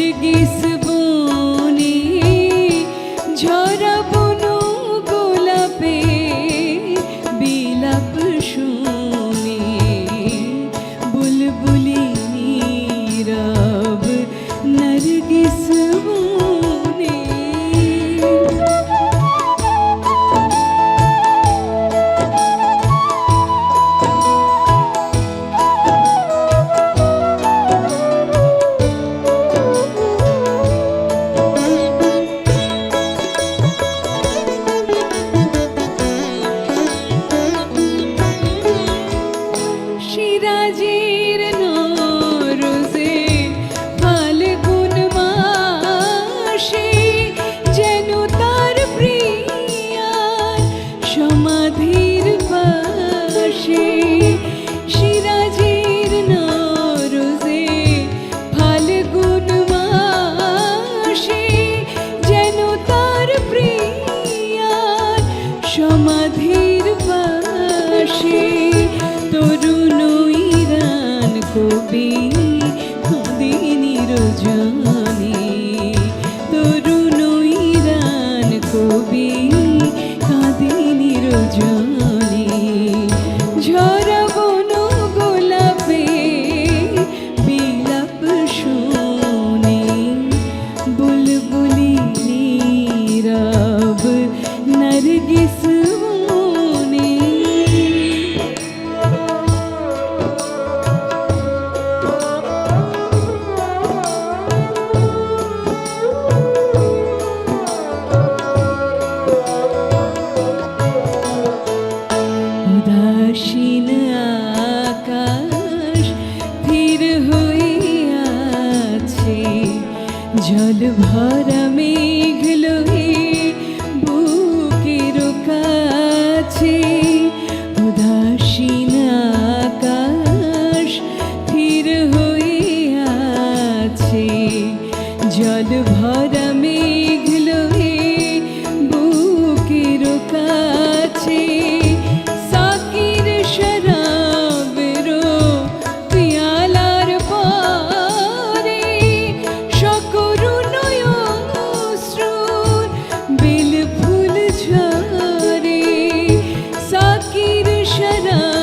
জিগিস সমাধির পাশে তরুণ ইরান কবি দিনী রজনী do. शरण